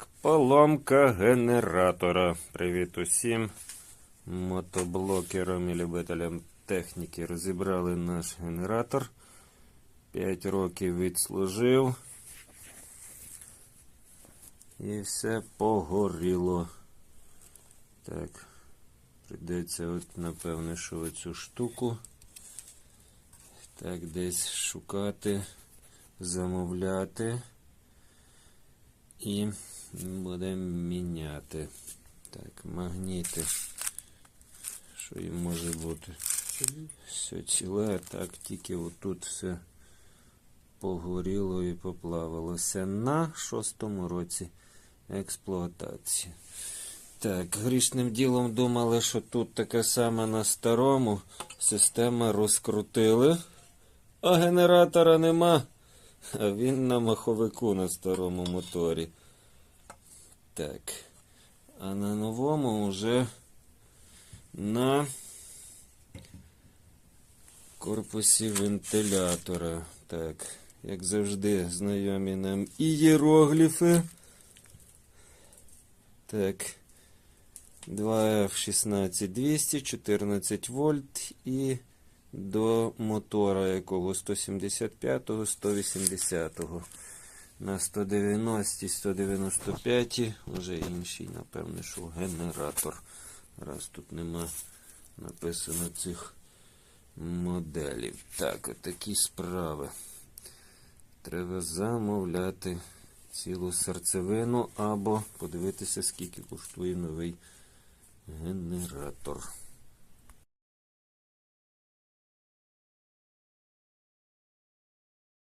Так, поломка генератора. Привіт усім мотоблокерам і любителям техніки. Розібрали наш генератор. 5 років відслужив. І все погоріло. Так, прийдеться, от, напевне, що оцю штуку. Так, десь шукати, замовляти. І будемо міняти. Так, магніти. Що їм може бути? Все ціле, так, тільки отут все погоріло і поплавилося на шостому році експлуатації. Так, грішним ділом думали, що тут таке саме на старому. Система розкрутили, а генератора нема. А він на маховику на старому моторі. Так. А на новому вже на корпусі вентилятора. Так, як завжди, знайомі нам і єрогліфи. Так. 2F16200, 14 вольт і до мотора якого 175-го, 180-го. На 190 195 вже інший, напевне, що генератор. Раз тут нема написано цих моделів. Так, отакі справи. Треба замовляти цілу серцевину або подивитися, скільки коштує новий генератор.